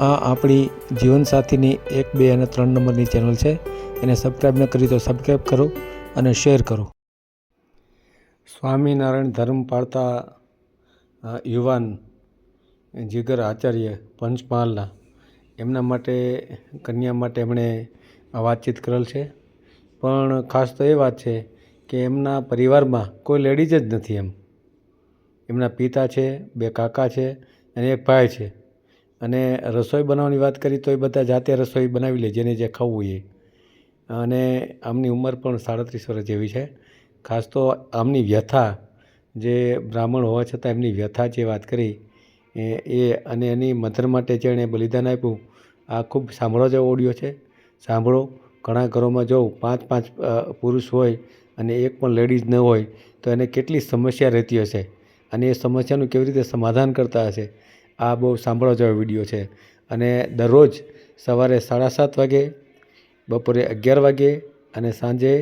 આ આપણી જીવનસાથીની એક, બે અને ત્રણ નંબરની ચેનલ છે. એને સબસ્ક્રાઈબ ન કરી તો સબસ્ક્રાઈબ કરો અને શેર કરો. સ્વામિનારાયણ ધર્મ પાળતા યુવાન જીગર આચાર્ય પંચમહાલના, એમના માટે, કન્યા માટે એમણે વાતચીત કરેલ છે. પણ ખાસ તો એ વાત છે કે એમના પરિવારમાં કોઈ લેડીઝ જ નથી એમ. એમના પિતા છે, બે કાકા છે અને એક ભાઈ છે. અને રસોઈ બનાવવાની વાત કરી તો એ બધા જાતે રસોઈ બનાવી લે, જેને જે ખાવું હોય અને આમની ઉંમર પણ સાડત્રીસ વર્ષ જેવી છે. ખાસ તો આમની વ્યથા, જે બ્રાહ્મણ હોવા છતાં એમની વ્યથા જે વાત કરી, એ અને એની મધર માટે જેણે બલિદાન આપ્યું, આ ખૂબ સાંભળવા જેવો ઓડિયો છે. સાંભળો, ઘણા ઘરોમાં જોઉં પાંચ પાંચ પુરુષ હોય અને એક પણ લેડીઝ ન હોય, તો એને કેટલી સમસ્યા રહેતી હશે અને એ સમસ્યાનું કેવી રીતે સમાધાન કરતા હશે? આ બહુ સાંભળવા જેવો વીડિયો છે. અને દરરોજ સવારે સાડા સાત વાગે, બપોરે અગિયાર વાગે અને સાંજે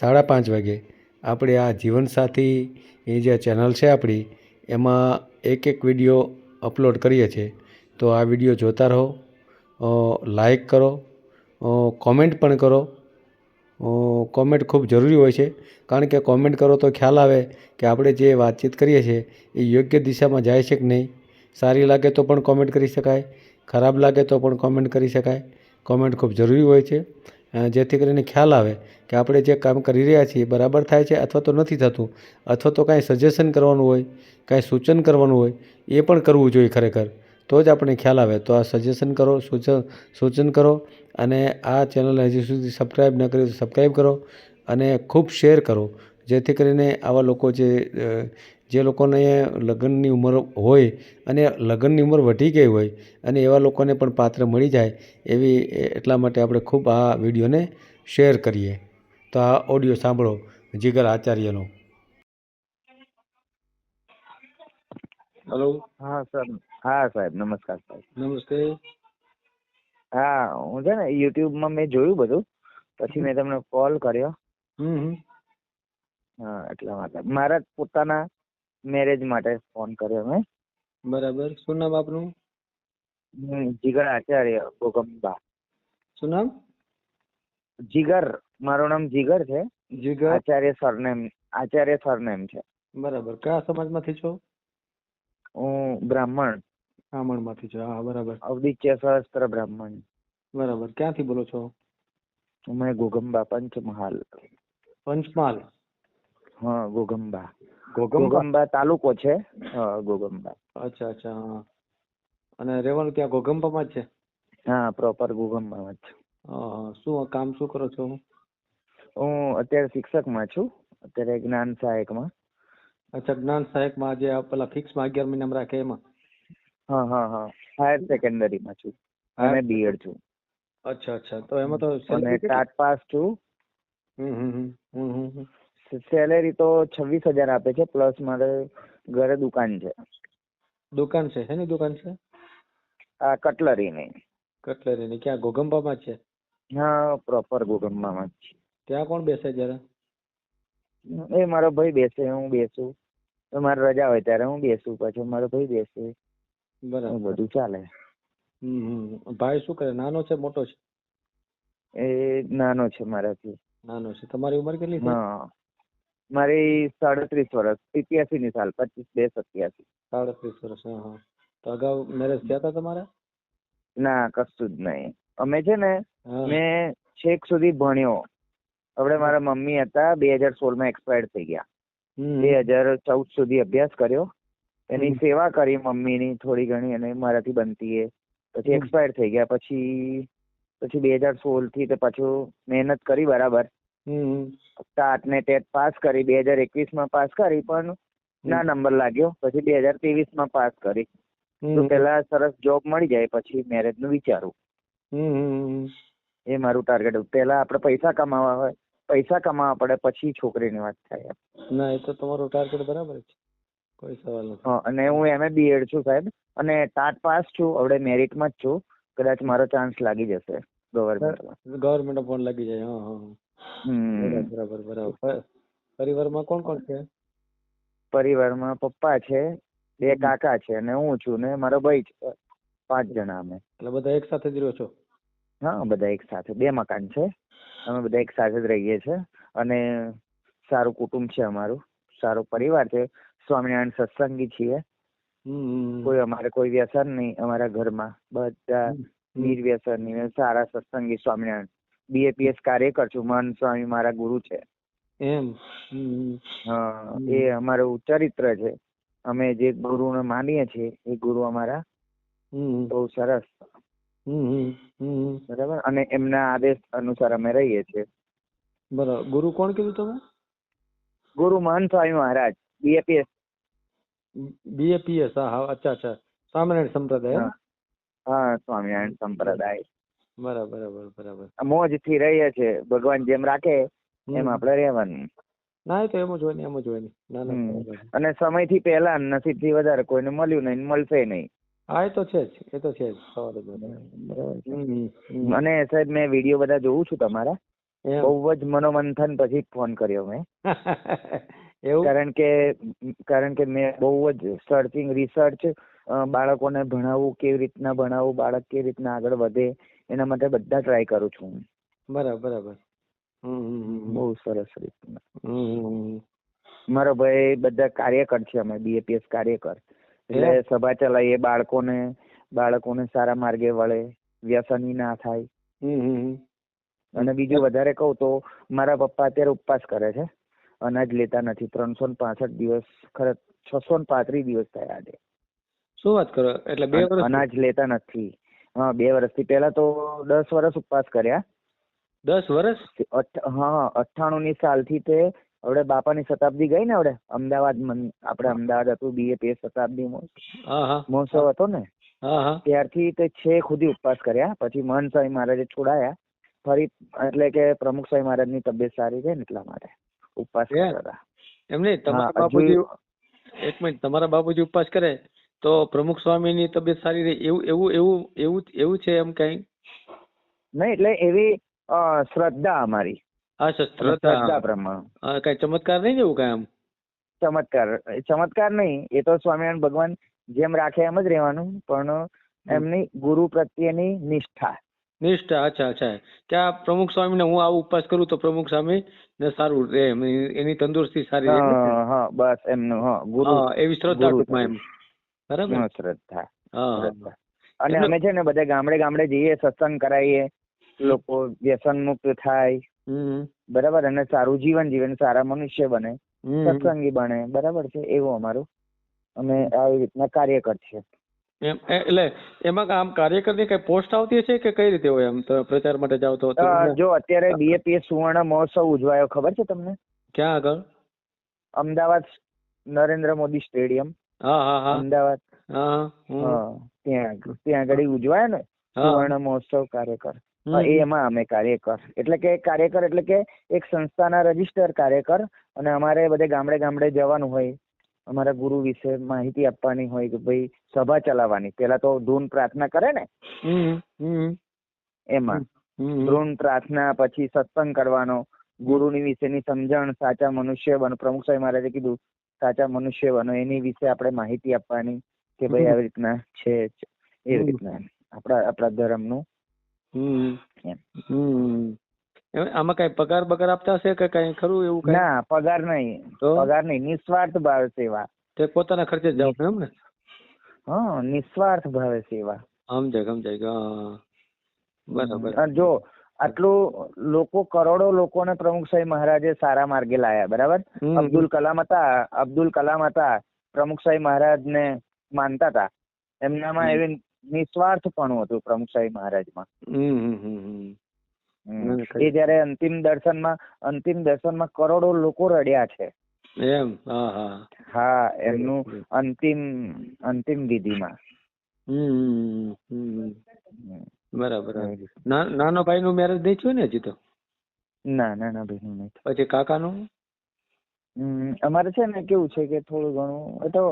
સાડા પાંચ વાગે આપણે આ જીવનસાથી એ જે ચેનલ છે આપણી, એમાં એક એક વીડિયો અપલોડ કરીએ છીએ. તો આ વીડિયો જોતા રહો લાઈક કરો કોમેન્ટ પણ કરો. કોમેન્ટ ખૂબ જરૂરી હોય છે. કારણ કે કોમેન્ટ કરો તો ખ્યાલ આવે કે આપણે જે વાતચીત કરીએ છીએ એ યોગ્ય દિશામાં જાય છે કે નહીં. સારી લાગે તો પણ કોમેન્ટ કરી શકાય, ખરાબ લાગે તો પણ કોમેન્ટ કરી શકાય. કોમેન્ટ ખૂબ જરૂરી હોય છે. જેથી કરીને ખ્યાલ આવે કે આપણે જે કામ કરી રહ્યા છીએ બરાબર થાય છે અથવા તો નથી થતું, અથવા તો કાંઈ સજેશન કરવાનું હોય, કાંઈ સૂચન કરવાનું હોય, એ પણ કરવું જોઈએ ખરેખર. તો જ આપણને ખ્યાલ આવે. તો આ સજેશન કરો સૂચન સૂચન કરો અને આ ચેનલને હજી સુધી સબસ્ક્રાઈબ ન કરી તો સબસ્ક્રાઈબ કરો અને ખૂબ શેર કરો. જેથી કરીને આવા લોકો જે જે લોકોને લગ્નની ઉંમર હોય અને લગ્નની ઉંમર વધી ગઈ હોય અને એવા લોકોને પણ પાત્ર મળી જાય એવી એટલા માટે આપણે ખૂબ આ વિડીયોને શેર કરીએ. તો આ ઓડિયો સાંભળો જીગર આચાર્યનો. હેલો હા સર. હા સાહેબ. નમસ્કાર સાહેબ. નમસ્તે. હા હું છે ને યુટ્યુબમાં મેં જોયું બધું. પછી મેં તમને કોલ કર્યો. હમ હમ. હા એટલા માટે. મારા પોતાના મેરેજ માટે ફોન કર્યો મેં. બરાબર. શું નામ આપનું? જીગર આચાર્ય ગોગંબા શું નામ? જીગર મારું નામ જીગર છે. જીગર? આચાર્ય સરનેમ આચાર્ય સરનેમ છે. બરાબર. કયા સમાજમાંથી છો? હું બ્રાહ્મણ. બ્રાહ્મણમાંથી છો. હા બરાબર. અવદિત્ય સહસ્ત્ર બ્રાહ્મણ. બરાબર. ક્યાંથી બોલો છો? અમે ગોગંબા પંચમહાલ. પંચમહાલ? હા ગોગંબા. ઘોઘંબા તાલુકો છે. હા અચ્છા અચ્છા હા. અને રહેવાનું ત્યાં ઘોઘંબામાં જ છે? હા પ્રોપર ગોગંબામાં જ. શું કામ શું કરો છો? હું અત્યારે શિક્ષકમાં છું. અત્યારે જ્ઞાન સહાયકમાં. અચ્છા જ્ઞાન સહાયકમાં જે પેલા ફિક્સમાં અગિયાર મહિનામાં રાખે એમાં? હા હા હા. હાયર સેકન્ડરીમાં છું. અને બીએડ છું. અચ્છા અચ્છા. તો એમાં તો અને ટાટ પાસ છું. હમ. હમ હમ હમ. સેલેરી તો છવ્વીસ હજાર આપે છે પ્લસ મારે ઘરે દુકાન છે. દુકાન છે શેની દુકાન છે? આ કટલરીની. કટલેરીની ક્યાં ઘોઘંબામાં છે? હા પ્રોપર ગોગંબામાં જ ત્યાં કોણ બેસે જરા એ મારો ભાઈ બેસે હું બેસું. તો મારે રજા હોય ત્યારે હું બેસું પછી મારો ભાઈ બેસે. બરાબર. બધું ચાલે. ભાઈ શું કરે? નાનો છે મોટો છે? એ નાનો છે મારાથી. નાનો છે. તમારી ઉંમર કેટલી છે? હા. મારી સાડત્રીસ વર્ષની સાલ પચીસ બે સત્યાસી સાડત્રીસ વર્ષ હા તો અગાઉ મેરેજ થયા હતા તમારા? ના કશું જ નહીં. અમે છે ને મેં છેક સુધી ભણ્યો. આપણે મારા મમ્મી હતા બે હજાર સોળમાં એક્સપાયર થઈ ગયા. બે હજાર ચૌદ સુધી અભ્યાસ કર્યો. એની સેવા કરી મમ્મીની થોડી ઘણી અને મારાથી બનતી એ. પછી એક્સપાયર થઈ ગયા. પછી પછી બે હજાર સોળથી તો પાછું મહેનત કરી બરાબર. ટાટ ને ટેટ પાસ કરી બે હજાર એકવીસમાં પાસ કરી પણ ના નંબર લાગ્યો. પછી બે હજાર ત્રેવીસમાં પાસ કરી. તો પેલા સરસ જોબ મળી જાય પછી મેરેજનું વિચારું. એ મારું ટાર્ગેટ પેલા આપણે પૈસા કમાવા હોય પૈસા કમાવા પડે પછી છોકરીની વાત થાય ના એ તો તમારું ટાર્ગેટ બરાબર છે. કોઈ સવાલ નથી. હા, અને હું એમએ બીએડ છું સાહેબ. અને ટાટ પાસ છું હવે મેરિટમાં જ છું. કદાચ મારો ચાન્સ લાગી જશે. ગવર્મેન્ટમાં ગવર્મેન્ટ ફોન લાગી જાય હા હા. બરાબર બરાબર પરિવારમાં કોણ કોણ છે? પરિવારમાં પપ્પા છે બે કાકા છે અને હું છું ને મારો ભાઈ છે. પાંચ જણા અમે. એટલે બધા એક સાથે જ રહ્યો છો? હા બધા એક સાથે. બે મકાન છે. અમે બધા એક સાથે જ રહીએ છીએ. અને સારું કુટુંબ છે અમારું. સારો પરિવાર છે. સ્વામિનારાયણ સત્સંગી છીએ. કોઈ અમારે કોઈ વ્યસન નહીં અમારા ઘરમાં. બધા નિર્વ્યસન સારા સત્સંગી સ્વામિનારાયણ. બીએપીએસ કાર્યકર છું મહન સ્વામી મારા ગુરુ છે. એમ. એ અમારું ચરિત્ર છે. અમે જે ગુરુને માનીએ છીએ એ ગુરુ અમારા બહુ સરસ. બરાબર? અને એમના આદેશ અનુસાર અમે રહીએ છીએ. બરાબર. ગુરુ કોણ કીધું તમે? ગુરુ મહંત સ્વામી મહારાજ બીએપીએસ બીએપીએસ હા હા અચ્છા અચ્છા. સ્વામિનારાયણ સંપ્રદાય? હા સ્વામિનારાયણ સંપ્રદાય. બરાબર બરાબર બરાબર. મોજથી રહીએ છે ભગવાન જેમ રાખે એમ આપણે રહેવાનું. ના તો એમ જ હોય ને એમ જ હોય ને. ના. અને સમયથી પહેલા નસીબથી વધારે કોઈને મળ્યું નહીં મળશે નહીં. હા એ તો છે જ એ તો છે જ હમ. અને સાહેબ મેં વીડિયો બધા જોઉં છું તમારા. બહુ જ મનોમંથન પછી ફોન કર્યો મેં. એવું? કારણ કે કારણ કે મેં બહુ જ સર્ચિંગ રિસર્ચ બાળકોને ભણાવવું કેવી રીતના ભણાવવું બાળક કેવી રીતના આગળ વધે એના માટે બધા ટ્રાય કરું છું હું. બરાબર બરાબર. બહુ સરસ રીતના. મારો ભાઈ બધા કાર્યકર છે અમે બીએપીએસ કાર્યકર. એટલે સભા ચલાવીએ બાળકોને બાળકોને સારા માર્ગે વળે વ્યસની ના થાય. અને બીજું વધારે કહું તો મારા પપ્પા અત્યારે ઉપવાસ કરે છે. અનાજ લેતા નથી. ત્રણસો ને પાસઠ દિવસ ખરે છસો ને પાંત્રીસ દિવસ થયા આજે. શું વાત કરો? એટલે બે અનાજ લેતા નથી. હા બે વર્ષથી પહેલા તો દસ વર્ષ ઉપવાસ કર્યા. દસ વર્ષ? હા અઠ્ઠાણું ની સાલથી તે હવે બાપાની શતાબ્દી ગઈ ને હવે અમદાવાદ આપણે અમદાવાદ હતું બીએપીએસ શતાબ્દી મહોત્સવ હતો ને. ત્યારથી તે છેક સુધી ઉપવાસ કર્યા પછી મહંત સ્વામી મહારાજે છોડાયા. ફરી એટલે કે પ્રમુખ સ્વામી મહારાજની તબિયત સારી છે ને એટલા માટે ઉપવાસ કર્યા કરતા એમ નહીં તમારા બાપુજી એક મિનિટ તમારા બાપુજી ઉપવાસ કરે? તો પ્રમુખ સ્વામીની તબિયત સારી રહે? એવું એવું એવું એવું એવું છે એમ કઈ? નહીં એટલે એવી શ્રદ્ધા અમારી. અચ્છા શ્રદ્ધા. પ્રમાણે. કઈ ચમત્કાર નહીં જેવું એવું કઈ આમ? ચમત્કાર ચમત્કાર નહીં. એ તો સ્વામિનારાયણ ભગવાન જેમ રાખે એમ જ રહેવાનું પણ એમની ગુરુ પ્રત્યેની નિષ્ઠા. નિષ્ઠા અચ્છા અચ્છા. કે આ પ્રમુખ સ્વામીને હું આવું ઉપવાસ કરું તો પ્રમુખ સ્વામી ને સારું રહે એની તંદુરસ્તી સારી રહે બસ એમનું હા ગુરુ એવી શ્રદ્ધા ટૂંકમાં એમ. બરાબર? શ્રદ્ધા અને અમે છે ને બધા ગામડે ગામડે જઈએ સત્સંગ કરાવીએ લોકો વ્યસન મુક્ત થાય. બરાબર? અને સારું જીવન જીવન સારા મનુષ્ય બને. સત્સંગી બને. બરાબર છે? એવું અમારું. અમે આવી રીતના કાર્યકર છે એમ એટલે એમાં આમ કાર્યકરની કઈ પોસ્ટ આવતી છે કે કઈ રીતે હોય એમ પ્રચાર માટે જાવ તો? જો અત્યારે બીએપીએસ સુવર્ણ મહોત્સવ ઉજવાયો ખબર છે તમને? ક્યાં આગળ? અમદાવાદ નરેન્દ્ર મોદી સ્ટેડિયમ. અમદાવાદ. ત્યાં ત્યાં આગળ ઉજવાય ને સુવર્ણ મહોત્સવ કાર્યકર. એ એમાં અમે કાર્યકર. એટલે કે કાર્યકર એટલે કે એક સંસ્થાના રજિસ્ટર કાર્યકર અને અમારે બધે ગામડે ગામડે જવાનું હોય. અમારા ગુરુ વિશે માહિતી આપવાની હોય કે ભાઈ સભા ચલાવવાની. પેલા તો ધૂન પ્રાર્થના કરે ને? એમાં. ધૂન પ્રાર્થના પછી સત્સંગ કરવાનો. ગુરુની વિશેની સમજણ સાચા મનુષ્ય બનો પ્રમુખ સાહેબ મહારાજે કીધું સાચા મનુષ્ય બનો એની વિશે આપણે માહિતી આપવાની કે ભાઈ આવી રીતના છે એ રીતના આપણા આપણા ધર્મનું. હમ. આમાં કઈ પગાર બગાર આપતા હશે કે કઈ ખરું એવું કઈ? ના પગાર નહીં. તો? પગાર નહીં નિસ્વાર્થ ભાવે સેવા. તે પોતાના ખર્ચે જ જાવ એમ ને? હા નિસ્વાર્થ ભાવે સેવા. સમજાય સમજાય. બરાબર. જો આટલું લોકો કરોડો લોકોને પ્રમુખ સાહેબ મહારાજે સારા માર્ગે લાયા બરાબર? અબ્દુલ કલામ હતા અબ્દુલ કલામ હતા પ્રમુખ સાહેબ મહારાજને માનતા હતા. એમનામાં. એવી નિસ્વાર્થપણું હતું પ્રમુખ સાહેબ મહારાજમાં. એ જયારે અંતિમ દર્શનમાં અંતિમ દર્શનમાં કરોડો લોકો રડ્યા છે. એમ? હા એમનું અંતિમ અંતિમ વિધિમાં. હમ. બરાબર ના- નાનો ભાઈ નું મેરેજ નહીં થયું ને હજી તો? ના ના ના ભાઈ નહીં પછી કાકાનું? નું અમારે છે ને કેવું છે કે થોડું ઘણું એ તો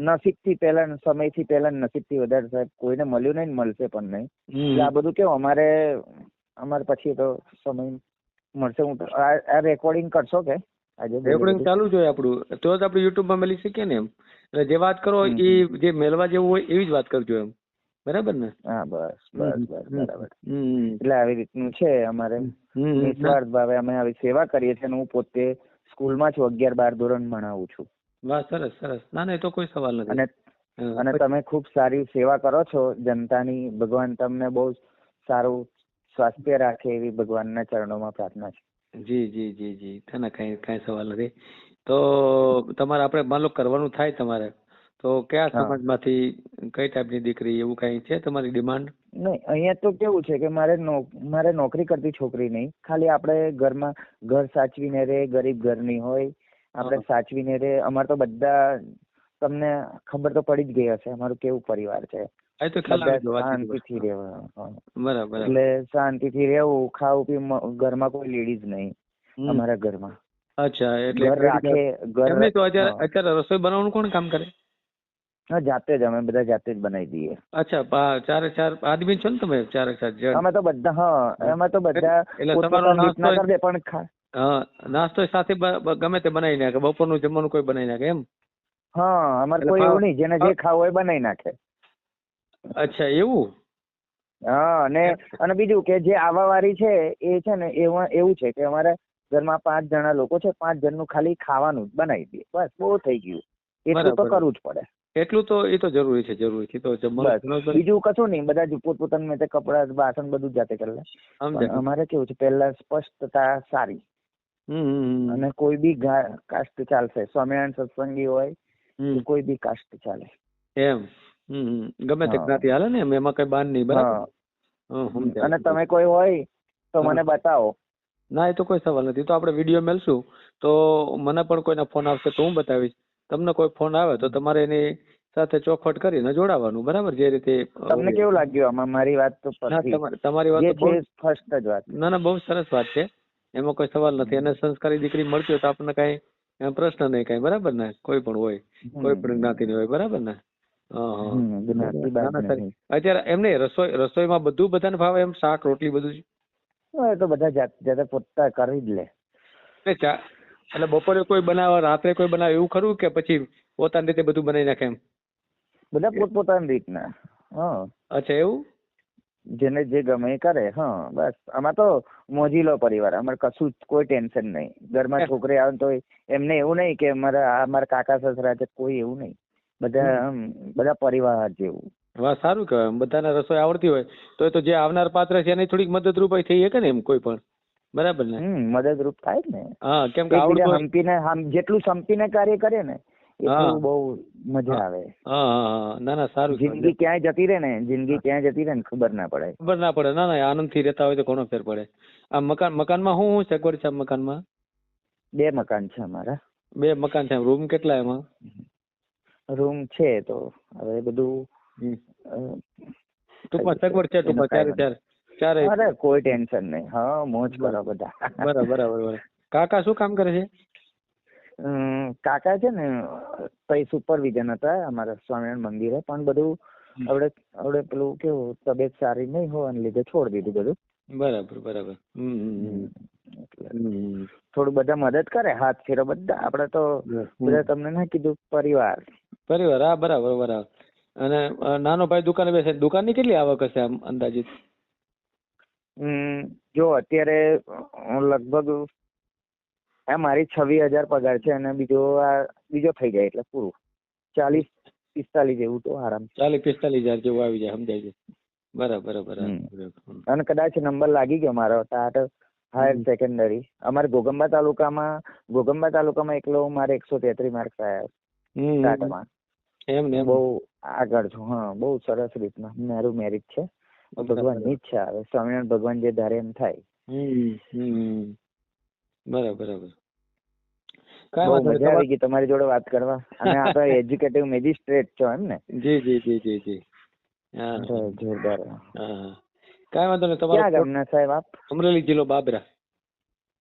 નસીબથી પહેલા સમયથી પહેલા નસીબથી વધારે સાહેબ કોઈને મળ્યું નહીં મળશે પણ નહીં. એટલે આ બધું કેવું અમારે અમારે પછી તો સમય મળશે. હું આ આ રેકોર્ડિંગ કરશો કે? આજે રેકોર્ડિંગ ચાલુ જ હોય આપણું. તો જ આપણે યુટ્યુબમાં મળી શકીએ ને એમ. એટલે જે વાત કરો એ જે મેલવા જેવું હોય એવી જ વાત કરજો એમ. બરાબર ને? હા બસ બસ બસ બરાબર. એટલે આવી રીતનું છે અમારે. નિસ્વાર્થ ભાવે અમે આવી સેવા કરીએ છીએ અને હું પોતે સ્કૂલમાં છું અગિયાર બાર ધોરણ ભણાવું છું. વાહ સરસ સરસ. ના ના એ તો કોઈ સવાલ નથી. અને અને તમે ખૂબ સારી સેવા કરો છો જનતાની ભગવાન તમને બહુ સારું સ્વાસ્થ્ય રાખે એવી ભગવાનના ચરણોમાં પ્રાર્થના છે. જી જી જી જી. ના કઈ કઈ સવાલ નથી. તો તમારે આપણે માન લો કરવાનું થાય તમારે. તો કયા. સમાજમાંથી કઈ ટાઈપની દીકરી એવું કઈ છે તમારી ડિમાન્ડ નહીં અહીંયા તો કેવું છે કે મારે મારે નોકરી કરતી છોકરી નહીં. ખાલી આપણે ઘરમાં ઘર સાચવીને રે ગરીબ ઘરની હોય આપણે સાચવીને રે અમારે તો બધા તમને ખબર તો પડી જ ગઈ હશે અમારું કેવું પરિવાર છે. શાંતિથી રહેવું બરાબર એટલે શાંતિથી રહેવું ખાવું પીવું ઘરમાં કોઈ લેડીઝ નહીં. અમારા ઘરમાં. અચ્છા એટલે ઘર રાખે ઘર તો અત્યારે અત્યારે રસોઈ બનાવવાનું કોણ કામ કરે? હા જાતે જ અમે બધા જાતે જ બનાવી દઈએ. અચ્છા ચારે ચાર આદમી છો ને તમે? ચારે ચાર જણ? અમે તો બધા હા અમે તો બધા નાસ્તો કરી દે પણ હા નાસ્તો સાથે ગમે તે બનાવી નાખે બપોરનું જમવાનું કોઈ બનાવી નાખે એમ? હા અમારે કોઈ એવું નહીં જેને જે ખાવું હોય બનાવી નાખે. અચ્છા એવું? હા અને અને બીજું કે જે આવા વાળી છે એ છે ને એવા એવું છે કે અમારે ઘરમાં પાંચ જણા લોકો છે પાંચ જણનું ખાલી ખાવાનું જ બનાવી દઈએ. બસ બહુ થઈ ગયું. એટલું તો કરવું જ પડે. એટલું તો એ તો જરૂરી છે જરૂરી છે. તો. બીજું કશું નહીં. બધા જ પોતપોતાની મેં કપડા બાસણ બધું જાતે કરી અમારે કેવું છે પહેલા સ્પષ્ટતા સારી. અને કોઈ બી કાસ્ટ ચાલશે. સ્વામિનારાયણ સત્સંગી હોય કોઈ બી કાસ્ટ ચાલે. એમ. ગમે તે. જ્ઞાતિ હાલે ને એમ. કઈ બાન નહીં બરાબર? અને તમે કોઈ હોય તો મને બતાવો. ના એ તો કોઈ સવાલ નથી. તો આપણે વીડિયો મેલશું. તો મને પણ કોઈના ફોન આવશે તો હું બતાવીશ. તમને કોઈ ફોન આવે તો તમારે એની સાથે ચોખવટ કરીને જોડાવાનું બરાબર? જે રીતે તમને કેવું લાગ્યું આમાં? મારી વાત તો તમારી વાત તો ફર્સ્ટ જ વાત ના ના બહુ સરસ વાત છે. એમાં કોઈ સવાલ નથી. અને સંસ્કારી દીકરી મળતી હોય તો આપણને કઈ પ્રશ્ન નહીં કઈ બરાબર ને? કોઈ પણ હોય. કોઈ પણ જ્ઞાતિની હોય બરાબર ને. અત્યારે એમ નહીં રસોઈ રસોઈમાં બધું બધાને ભાવે એમ શાક રોટલી બધું? એ તો બધા જાત જાતે પોતા કરી જ લે. એટલે બપોરે કોઈ બનાવે રાત્રે કોઈ બનાવે એવું ખરું કે પછી પોતાની રીતે બધું બનાવી નાખે એમ? બધા પોતપોતાની રીતના હા. અચ્છા એવું? જેને જે ગમે એ કરે હા બસ. આમાં તો મોજીલો પરિવાર અમારે કશું જ કોઈ ટેન્શન નહીં. ઘરમાં. છોકરી આવે ને તો એમને એવું નહીં કે મારા આ મારા કાકા સસરા છે કોઈ એવું નહીં. બધા બધા પરિવાર જેવું. વાહ સારું કહેવાય. બધાને રસોઈ આવડતી હોય તો એ તો જે આવનાર પાત્ર છે એને થોડીક મદદરૂપ થઈ શકે ને એમ કોઈ પણ? બરાબર ને? મદદરૂપ થાય ને. હા કેમ કે આવડતું સંપીને હમ જેટલું સંપીને કાર્ય કરે ને. એટલું બહુ મજા આવે. હા ના ના સારું જિંદગી ક્યાંય જતી રહે ને જિંદગી ક્યાં જતી રહે ને ખબર ના પડે. ખબર ના પડે. ના ના આનંદથી રહેતા હોય તો ઘણો ફેર પડે? આ મકાન મકાનમાં શું શું સગવડ છે મકાનમાં? બે મકાન છે અમારા. બે મકાન છે રૂમ કેટલા એમાં? રૂમ છે તો. હવે બધું ટૂંકમાં સગવડ છે ટૂંકમાં ચારે ચાર. ચારે અરે કોઈ ટેન્શન નહીં. હા મોજ કરો બધા. બરાબર બરાબર કાકા શું કામ કરે છે? કાકા છે ને કઈ સુપરવિઝન હતા અમારા સ્વામિનારાયણ મંદિરે પણ બધું. હવે હવે પેલું કેવું તબિયત સારી નહીં હોવાને લીધે છોડી દીધું બધું. બરાબર બરાબર. થોડું બધા મદદ કરે હાથ ફેરો બધા. આપણે તો બધા તમને ના કીધું પરિવાર. પરિવાર હા બરાબર બરાબર. અને નાનો ભાઈ દુકાને બેસે દુકાનની કેટલી આવક હશે આમ અંદાજિત? જો અત્યારે લગભગ આ મારી છવ્વીસ હજાર પગાર છે અને બીજો આ બીજો થઈ જાય એટલે પૂરું. ચાલીસ પિસ્તાલીસ જેવું તો આરામ. ચાલીસ પિસ્તાલીસ હજાર જેવું આવી જાય સમજાય છે. બરાબર બરાબર. અને કદાચ નંબર લાગી ગયો મારો તાટ હાયર સેકન્ડરી. અમારે ગોગંબા તાલુકામાં ગોગંબા તાલુકામાં એકલો મારે એકસો તેત્રીસ માર્ક્સ આવ્યા એમ ને બહુ આગળ છું હા બહુ સરસ રીતના મારું મેરિટ છે. ભગવાનની ઈચ્છા હવે સ્વામિનારાયણ ભગવાન જે ધારે એમ થાય. બરાબર. મજા આવી ગઈ તમારી જોડે વાત કરવા. અને આપણે એજ્યુકેટિવ મેજિસ્ટ્રેટ છો એમ ને? જી જી જી જી જી. જોરદાર. કાંઈ વાંધો નહીં તમારે ગામના સાહેબ આપ? અમરેલી જિલ્લો બાબરા.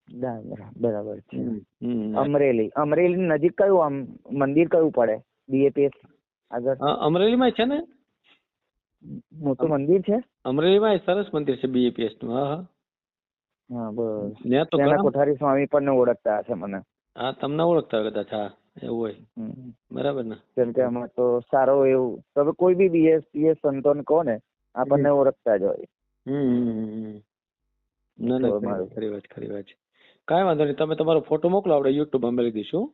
બરાબર બરાબર છે. અમરેલી. અમરેલી નજીક કયું આમ મંદિર કયું પડે? બીએપીએસ આગળ? અમરેલી અમરેલીમાં છે ને? મોટું મંદિર છે? અમરેલીમાં સરસ મંદિર છે બીએપીએસનું. હા હા. બસ. ત્યાં તો કોઠારી સ્વામી પણ ઓળખતા હશે મને. હા તમને ઓળખતા કદાચ હા. એવું હોય. બરાબર ને? કેમ કે આમાં તો સારો એવું તમે કોઈ બી બીએસ પીએસ સંતોન કહો ને આપણને ઓળખતા જ હોય. હમ. ના ના ખરી વાત, ખરી વાત છે. કાંઈ વાંધો નહીં તમે તમારો ફોટો મોકલો આપણે યુટ્યુબ અમે લઈ દઈશું.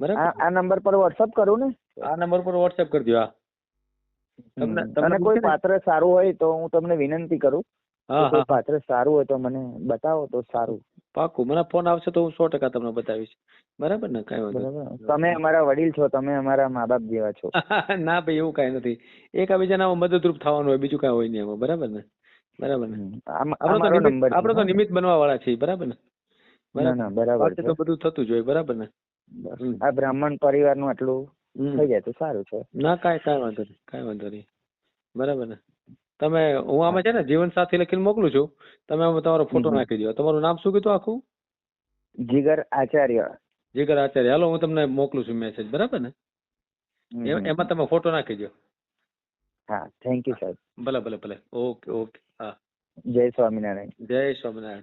બરાબર? આ આ નંબર પર વોટ્સઅપ કરું ને? આ નંબર પર વોટ્સઅપ કરી દો હા. તમને તમને કોઈ પાત્ર સારું હોય તો હું તમને વિનંતી કરું. કોઈ પાત્ર સારું હોય તો મને બતાવો તો સારું. પાકું મને ફોન આવશે તો હું સો ટકા તમને બતાવીશ. બરાબર ને? કઈ વાંધો તમે અમારા વડીલ છો તમે અમારા મા બાપ જેવા છો. ના ભાઈ એવું કઈ નથી. એકાબીજાના મદદરૂપ થવાનું હોય બીજું કઈ હોય નહીં એમાં બરાબર ને? બરાબર ને. આપણે તો નિમિત્ત નંબર આપણે તો નિમિત્ત બનવા વાળા છીએ. બરાબર ને? બરાબર બરાબર તો બધું થતું જ હોય. બરાબર ને? આ બ્રાહ્મણ પરિવારનું આટલું. થઈ જાય તો સારું છે. ના કાંઈ કાંઈ વાંધો નહીં કાંઈ વાંધો નહીં. બરાબર ને? તમે હું આમાં છે ને જીવન સાથી લખીને મોકલું છું. તમે આમાં તમારો ફોટો નાખી દો તમારું નામ શું કીધું આખું? જીગર આચાર્ય. જીગર આચાર્ય. હાલો હું તમને મોકલું છું મેસેજ બરાબર ને? એમાં તમે ફોટો નાખી દો હા થેન્ક યુ સાહેબ ભલે ભલે ભલે. Okay okay. હા. જય સ્વામિનારાયણ. જય સ્વામિનારાયણ.